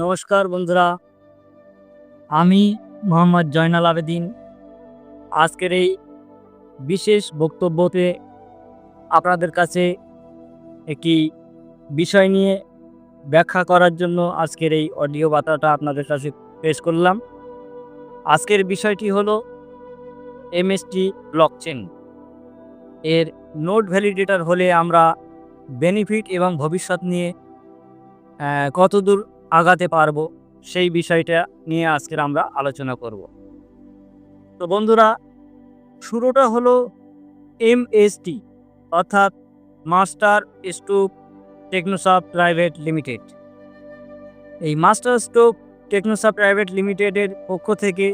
নমস্কার বন্ধুরা। আমি মোহাম্মদ জয়নাল আবেদিন। আজকের এই বিশেষ বক্তব্যতে আপনাদের কাছে একটি বিষয় নিয়ে ব্যাখ্যা করার জন্য আজকের এই অডিও বার্তাটা আপনাদের কাছে পেশ করলাম। আজকের বিষয়টি হলো এমএসটি ব্লকচেন এর নোট ভ্যালিডেটার হলে আমরা বেনিফিট এবং ভবিষ্যৎ নিয়ে কতদূর আগাতে পারব, সেই বিষয়টা নিয়ে আজকের আমরা আলোচনা করব। তো বন্ধুরা, শুরুটা হলো এমএসটি অর্থাৎ Master Stove Technosoft Private Limited. এই মাস্টার স্টোভ টেকনোসপ প্রাইভেট লিমিটেডের পক্ষ থেকে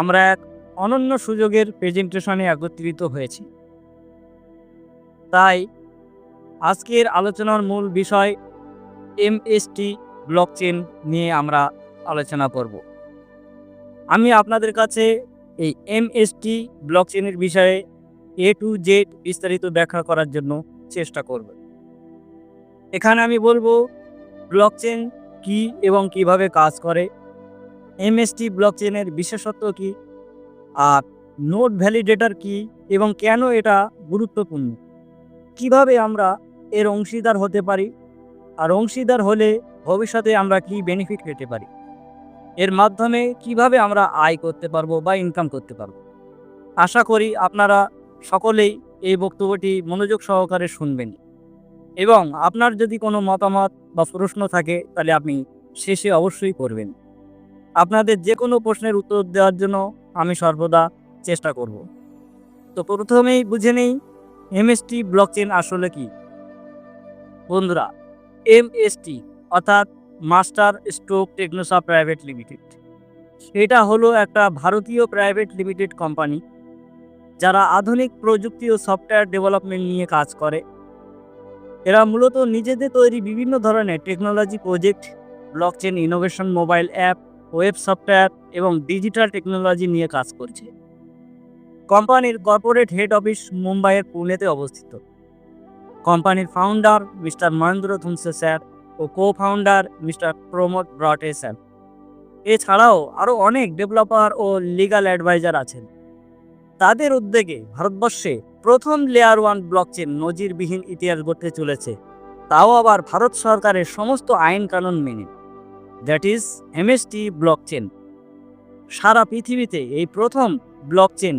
আমরা এক অনন্য সুযোগের প্রেজেন্টেশনে একত্রিত হয়েছি। তাই আজকের আলোচনার মূল বিষয় এমএসটি ব্লকচেন নিয়ে আমরা আলোচনা করব। আমি আপনাদের কাছে এই এমএসটি ব্লকচেনের বিষয়ে এ টু জেড বিস্তারিত ব্যাখ্যা করার জন্য চেষ্টা করব। এখানে আমি বলব ব্লক চেন কি এবং কীভাবে কাজ করে এমএসটি ব্লক চেনের বিশেষত্ব কি, আর নোট ভ্যালিডেটার কি এবং কেন এটা গুরুত্বপূর্ণ, কীভাবে আমরা এর অংশীদার হতে পারি, আর অংশীদার হলে ভবিষ্যতে আমরা কি বেনিফিট পেতে পারি? এর মাধ্যমে কীভাবে আমরা আয় করতে পারব বা ইনকাম করতে পারব? আশা করি আপনারা সকলেই এই বক্তব্যটি মনোযোগ সহকারে শুনবেন। এবং আপনার যদি কোনো মতামত বা প্রশ্ন থাকে, তাহলে আপনি শেষে অবশ্যই করবেন। আপনাদের যে কোনো প্রশ্নের উত্তর দেওয়ার জন্য আমি সর্বদা চেষ্টা করব। তো প্রথমেই বুঝে নেই এমএসটি ব্লকচেন আসলে কি? বন্ধুরা এমএসটি অর্থাৎ Master Stroke Technosoft Private Limited. এটা হলো একটা ভারতীয় প্রাইভেট লিমিটেড কোম্পানি, যারা আধুনিক প্রযুক্তি ও সফটওয়্যার ডেভেলপমেন্ট নিয়ে কাজ করে। এরা মূলত নিজেদের তৈরি বিভিন্ন ধরনের technology project blockchain innovation mobile app, web software এবং ডিজিটাল টেকনোলজি নিয়ে কাজ করছে। কোম্পানির কর্পোরেট হেড অফিস মুম্বাইয়ের পুনেতে অবস্থিত। কোম্পানির founder mister Mahendra Dhumse sir ও co founder mister Pramod Brate sir এছাড়াও আরও অনেক ডেভেলপার ও লিগ্যাল অ্যাডভাইজার আছেন। তাদের উদ্যোগে ভারতবর্ষে প্রথম লেয়ার ওয়ান ব্লকচেন নজিরবিহীন ইতিহাস গড়তে চলেছে। তাও আবার ভারত সরকারের সমস্ত আইন কানুন মেনে। দ্যাট ইজ এমএসটি ব্লকচেন সারা পৃথিবীতে এই প্রথম ব্লকচেন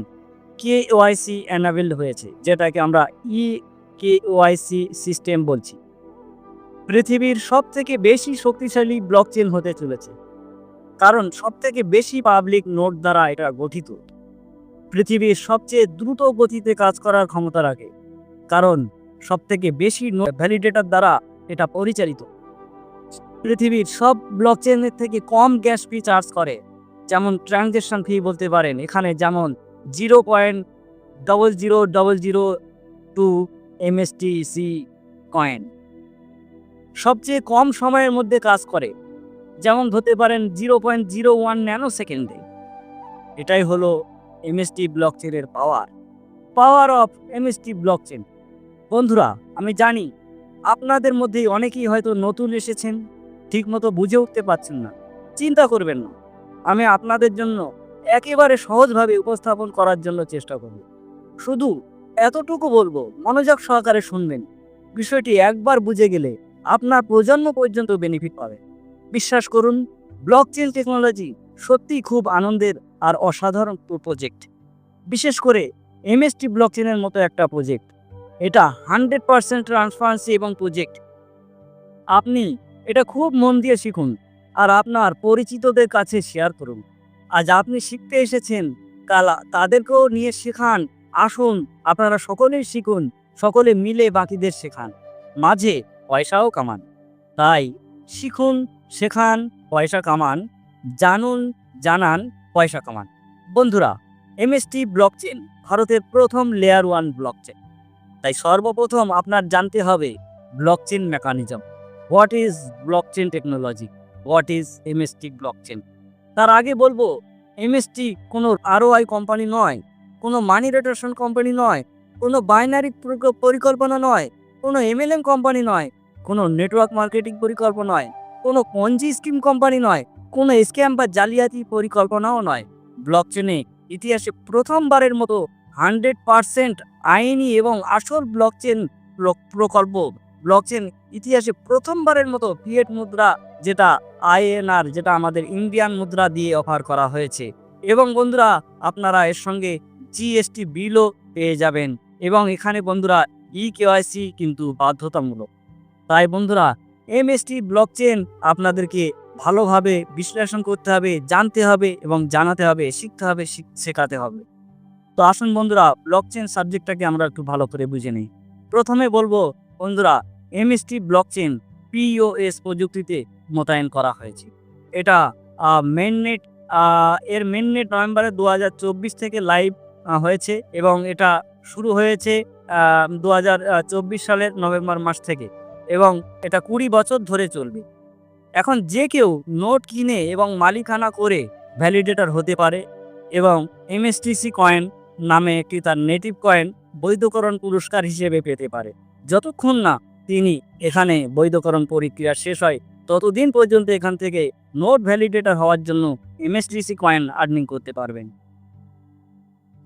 কে ওআইসি অ্যানাবেলড হয়েছে, যেটাকে আমরা ই কে ওআইসি সিস্টেম বলছি। পৃথিবীর সব থেকে বেশি শক্তিশালী ব্লকচেন হতে চলেছে। কারণ সব থেকে বেশি পাবলিক নোট দ্বারা এটা গঠিত। পৃথিবীর সবচেয়ে দ্রুত গতিতে কাজ করার ক্ষমতা রাখে। কারণ সব থেকে বেশি ভ্যালিডেটর দ্বারা এটা পরিচালিত। পৃথিবীর সব ব্লকচেনের থেকে কম গ্যাস ফি চার্জ করে। যেমন ট্রানজেকশন ফি বলতে পারেন, এখানে যেমন zero point double zero double zero two MSTC coin সবচেয়ে কম সময়ের মধ্যে কাজ করে, যেমন ধরতে পারেন zero point zero one nano সেকেন্ডে এটাই হলো এমএসটি ব্লক চেনের power power of MST blockchain বন্ধুরা, আমি জানি আপনাদের মধ্যেই অনেকেই হয়তো নতুন এসেছেন, ঠিকমতো বুঝে উঠতে পারছেন না। চিন্তা করবেন না। আমি আপনাদের জন্য একেবারে সহজভাবে উপস্থাপন করার জন্য চেষ্টা করব। শুধু এতটুকু বলব, মনোযোগ সহকারে শুনবেন। বিষয়টি একবার বুঝে গেলে আপনার প্রজন্ম পর্যন্ত বেনিফিট পাবে। বিশ্বাস করুন ব্লকচেন টেকনোলজি সত্যিই খুব আনন্দের আর অসাধারণ প্রজেক্ট বিশেষ করে এমএসটি ব্লকচেনের মতো একটা প্রজেক্ট এটা হান্ড্রেড পারসেন্ট ট্রান্সপারেন্সি এবং প্রজেক্ট আপনি এটা খুব মন দিয়ে শিখুন আর আপনার পরিচিতদের কাছে শেয়ার করুন। আজ আপনি শিখতে এসেছেন, কালা তাদেরকেও নিয়ে শেখান, আসুন, আপনারা সকলেই শিখুন, সকলে মিলে বাকিদের শেখান। মাঝে পয়সাও কামান। তাই শিখুন, শেখান, পয়সা কামান, জানুন, জানান, পয়সা কামান। বন্ধুরা এমএসটি ব্লকচেন ভারতের প্রথম লেয়ার ওয়ান ব্লকচেন তাই সর্বপ্রথম আপনার জানতে হবে blockchain mechanism what is blockchain technology what is MST blockchain তার আগে বলব এমএসটি কোনো আরওআই কোম্পানি নয়, কোনো মানি রোটেশন কোম্পানি নয়, কোনো বাইনারি পরিকল্পনা নয়, কোনো এমএলএম কোম্পানি নয় কোনো নেটওয়ার্ক মার্কেটিং পরিকল্পনা নয়, কোনো পঞ্জি স্কিম কোম্পানি নয়, কোনো স্ক্যাম বা জালিয়াতি পরিকল্পনাও নয়। ব্লক চেনে ইতিহাসে প্রথমবারের মতো হান্ড্রেড পারসেন্ট আইনি এবং আসল ব্লক চেন প্রকল্প। ব্লক চেন ইতিহাসে প্রথমবারের মতো ফিয়েট মুদ্রা যেটা আইএনআর যেটা আমাদের ইন্ডিয়ান মুদ্রা দিয়ে অফার করা হয়েছে। এবং বন্ধুরা, আপনারা এর সঙ্গে জিএসটি বিলও পেয়ে যাবেন। এবং এখানে বন্ধুরা ই কেওয়াইসি কিন্তু বাধ্যতামূলক। তাই বন্ধুরা এমএসটি ব্লক চেন আপনাদেরকে ভালোভাবে বিশ্লেষণ করতে হবে, জানতে হবে এবং জানাতে হবে, শিখতে হবে শেখাতে হবে। তো আসুন বন্ধুরা ব্লক চেন সাবজেক্টটাকে আমরা একটু ভালো করে বুঝে নিই। প্রথমে বলব, বন্ধুরা এমএসটি ব্লক চেন পিওএস প্রযুক্তিতে মোতায়েন করা হয়েছে। এটা মেননেট এর মেননেট নভেম্বরে দু হাজার চব্বিশ থেকে লাইভ হয়েছে এবং এটা শুরু হয়েছে দু হাজার চব্বিশ সালের নভেম্বর মাস থেকে। এবং এটা কুড়ি বছর ধরে চলবে। এখন যে কেউ নোট কিনে এবং মালিকানা করে ভ্যালিডেটর হতে পারে এবং এমএসটিসি কয়েন নামে একটি তার নেটিভ কয়েন বৈধকরণ পুরস্কার হিসেবে পেতে পারে। যতক্ষণ না তিনি এখানে বৈধকরণ প্রক্রিয়া শেষ হয়, ততদিন পর্যন্ত এখান থেকে নোট ভ্যালিডেটর হওয়ার জন্য এমএসটিসি কয়েন আর্নিং করতে পারবেন।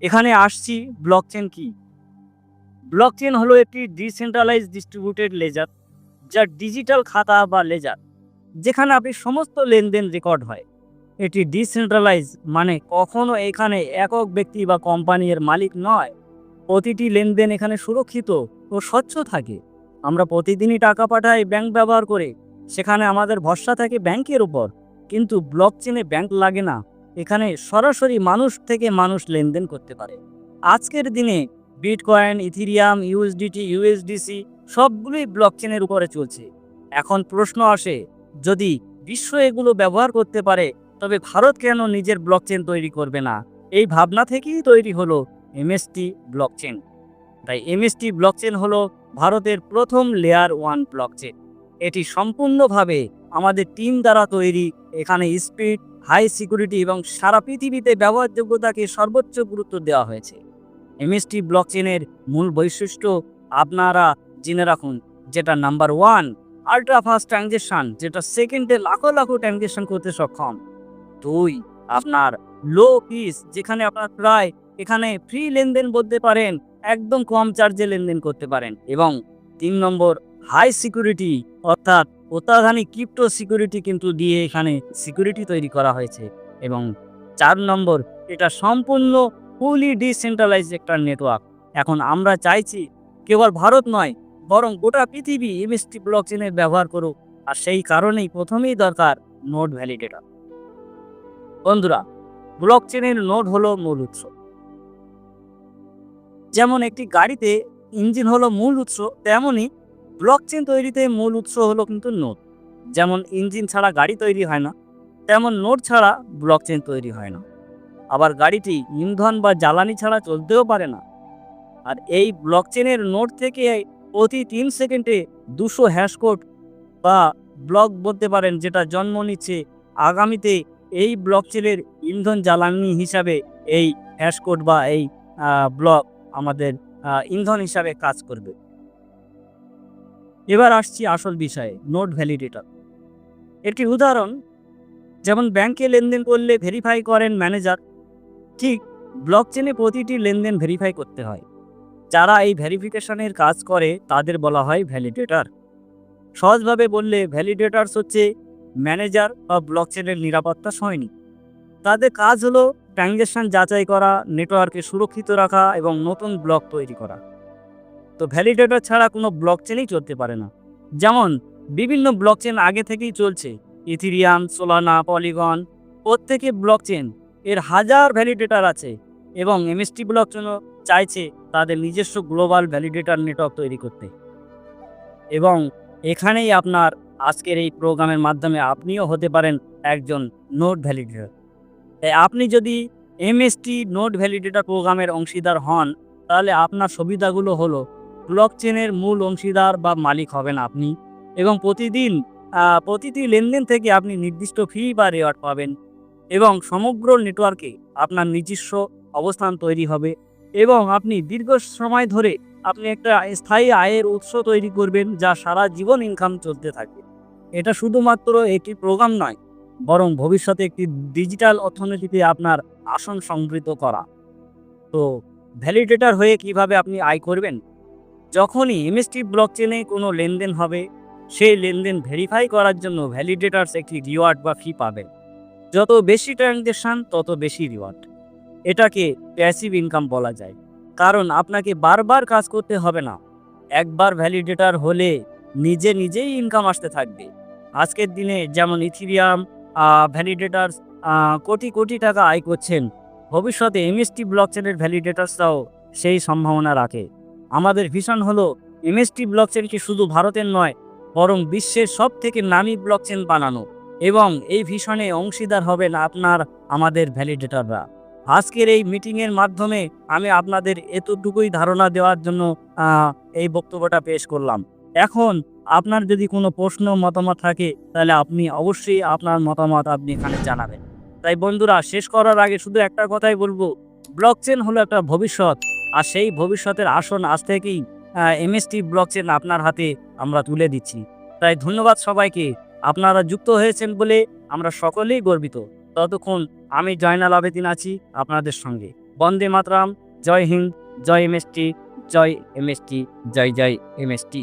এখানে আসছি ব্লকচেন কি? ব্লকচেন হলো একটি ডিসেন্ট্রালাইজ ডিস্ট্রিবিউটেড লেজার যা ডিজিটাল খাতা বা লেজার যেখানে আপনি সমস্ত লেনদেন রেকর্ড হয়। এটি ডিসেন্ট্রালাইজ মানে কখনো এখানে একক ব্যক্তি বা কোম্পানির মালিক নয়। প্রতিটি লেনদেন এখানে সুরক্ষিত ও স্বচ্ছ থাকে। আমরা প্রতিদিনই টাকা পাঠাই ব্যাংক ব্যবহার করে। সেখানে আমাদের ভরসা থাকে ব্যাংকের উপর। কিন্তু ব্লক চেনে ব্যাংক লাগে না। এখানে সরাসরি মানুষ থেকে মানুষ লেনদেন করতে পারে। আজকের দিনে বিটকয়েন ইথিরিয়াম ইউএসডিটি ইউএসডিসি সবগুলোই ব্লক চেনের উপরে চলছে। এখন প্রশ্ন আসে, যদি বিশ্ব এগুলো ব্যবহার করতে পারে, তবে ভারত কেন নিজের ব্লকচেন তৈরি করবে না? এই ভাবনা থেকেই তৈরি হলো এমএসটি ব্লকচেন তাই এমএসটি ব্লকচেন হলো ভারতের প্রথম লেয়ার ওয়ান ব্লকচেন এটি সম্পূর্ণভাবে আমাদের টিম দ্বারা তৈরি, এখানে স্পিড হাই সিকিউরিটি এবং সারা পৃথিবীতে ব্যবহারযোগ্যতাকে সর্বোচ্চ গুরুত্ব দেওয়া হয়েছে। এমএসটি ব্লকচেনের মূল বৈশিষ্ট্য, আপনারা জেনে রাখুন, যেটা নাম্বার ওয়ান আল্ট্রা ট্রানজেকশন যেটা সেকেন্ডে লাখো লাখো ট্রানজেকশন করতে সক্ষম। দুই, আপনার লো ফিস যেখানে আপনার প্রায় এখানে ফ্রি লেনদেন বলতে পারেন, একদম কম চার্জে লেনদেন করতে পারেন। এবং তিন নম্বর হাই সিকিউরিটি অর্থাৎ অত্যাধুনিক ক্রিপ্টো সিকিউরিটি কিন্তু দিয়ে এখানে সিকিউরিটি তৈরি করা হয়েছে। এবং চার নম্বর, এটা সম্পূর্ণ ফুলি ডিসেন্ট্রালাইজ একটা নেটওয়ার্ক এখন আমরা চাইছি, কেবল ভারত নয় বরং গোটা পৃথিবী এমএসটি ব্লক চেনের ব্যবহার করুক। আর সেই কারণেই প্রথমেই দরকার নোট ভ্যালিডেটর বন্ধুরা ব্লক চেনের নোট হলো মূল উৎস। যেমন একটি গাড়িতে ইঞ্জিন হলো মূল উৎস তেমনই ব্লক চেন তৈরিতে মূল উৎস হলো কিন্তু নোট যেমন ইঞ্জিন ছাড়া গাড়ি তৈরি হয় না, তেমন নোট ছাড়া ব্লক চেন তৈরি হয় না। আবার গাড়িটি ইন্ধন বা জ্বালানি ছাড়া চলতেও পারে না। আর এই ব্লক চেনের নোট থেকে প্রতি তিন সেকেন্ডে দুশো হ্যাশকোড বা ব্লক বলতে পারেন, যেটা জন্ম নিচ্ছে আগামীতে এই ব্লক চেনের ইন্ধন জ্বালানি হিসাবে এই হ্যাশকোড বা এই ব্লক আমাদের ইন্ধন হিসাবে কাজ করবে। এবার আসছি আসল বিষয়ে নোট ভ্যালিডেটর একটি উদাহরণ, যেমন ব্যাংকে লেনদেন করলে ভেরিফাই করেন ম্যানেজার ঠিক ব্লক চেনে প্রতিটি লেনদেন ভেরিফাই করতে হয়। যারা এই ভেরিফিকেশনের কাজ করে, তাদের বলা হয় ভ্যালিডেটর সহজভাবে বললে ভ্যালিডেটরস হচ্ছে ম্যানেজার বা ব্লক চেনের নিরাপত্তা সৈনিক। তাদের কাজ হলো ট্রানজ্যাকশন যাচাই করা নেটওয়ার্কে সুরক্ষিত রাখা এবং নতুন ব্লক তৈরি করা। তো ভ্যালিডেটর ছাড়া কোনো ব্লক চেনই চলতে পারে না। যেমন, বিভিন্ন ব্লক চেন আগে থেকেই চলছে ইথিরিয়াম সোলানা পলিগন প্রত্যেকে ব্লক চেন এর হাজার ভ্যালিডেটর আছে। এবং এমএসটি ব্লক চেনও চাইছে তাদের নিজস্ব গ্লোবাল ভ্যালিডেটর নেটওয়ার্ক তৈরি করতে। এবং এখানেই আপনার আজকের এই প্রোগ্রামের মাধ্যমে আপনিও হতে পারেন একজন নোট ভ্যালিডেটর তাই আপনি যদি এমএসটি নোট ভ্যালিডেটর প্রোগ্রামের অংশীদার হন, তাহলে আপনার সুবিধাগুলো হলো ব্লক চেনের মূল অংশীদার বা মালিক হবেন আপনি এবং প্রতিদিন প্রতিটি লেনদেন থেকে আপনি নির্দিষ্ট ফি বা রেওয়ার্ড পাবেন এবং সমগ্র নেটওয়ার্কে আপনার নিজস্ব অবস্থান তৈরি হবে এবং আপনি দীর্ঘ সময় ধরে আপনি একটা স্থায়ী আয়ের উৎস তৈরি করবেন যা সারা জীবন ইনকাম চলতে থাকবে। এটা শুধুমাত্র একটি প্রোগ্রাম নয়, বরং ভবিষ্যতে একটি ডিজিটাল অর্থনীতিতে আপনার আসন সংবৃত করা। তো ভ্যালিডেটর হয়ে কীভাবে আপনি আয় করবেন? যখনই এমএসটি ব্লকচেনে কোনো লেনদেন হবে, সেই লেনদেন ভেরিফাই করার জন্য ভ্যালিডেটার্স একটি রিওয়ার্ড বা ফি পাবেন। যত বেশি ট্রানজেকশন তত বেশি রিওয়ার্ড এটাকে প্যাসিভ ইনকাম বলা যায়। কারণ আপনাকে বারবার কাজ করতে হবে না। একবার ভ্যালিডেটর হলে নিজে নিজেই ইনকাম আসতে থাকবে। আজকের দিনে যেমন ইথিরিয়াম ভ্যালিডেটার্স কোটি কোটি টাকা আয় করছেন, ভবিষ্যতে এমএসটি ব্লকচেনের ভ্যালিডেটার্সরাও সেই সম্ভাবনা রাখে। আমাদের ভিশন হলো এমএসটি ব্লকচেনকে শুধু ভারতের নয়, বরং বিশ্বের সব থেকে নামি ব্লকচেন বানানো। এবং এই ভিশনে অংশীদার হবেন আপনার, আমাদের ভ্যালিডেটররা আজকের এই মিটিংয়ের মাধ্যমে আমি আপনাদের এতটুকুই ধারণা দেওয়ার জন্য এই বক্তব্যটা পেশ করলাম। এখন আপনার যদি কোনো প্রশ্ন, মতামত থাকে, তাহলে আপনি অবশ্যই আপনার মতামত আপনি এখানে জানাবেন। তাই বন্ধুরা, শেষ করার আগে শুধু একটা কথাই বলব। ব্লকচেন হলো একটা ভবিষ্যৎ, আর সেই ভবিষ্যতের আসন আজ থেকেই এমএসটি ব্লকচেন আপনার হাতে আমরা তুলে দিচ্ছি। তাই ধন্যবাদ সবাইকে। আপনারা যুক্ত হয়েছেন বলে আমরা সকলেই গর্বিত। ততক্ষণ আমি জয়নাল আবেদিন আছি আপনাদের সঙ্গে। বন্দে মাতরাম। জয় হিন্দ। জয় এমএসটি জয় এমএসটি জয় জয় এমএসটি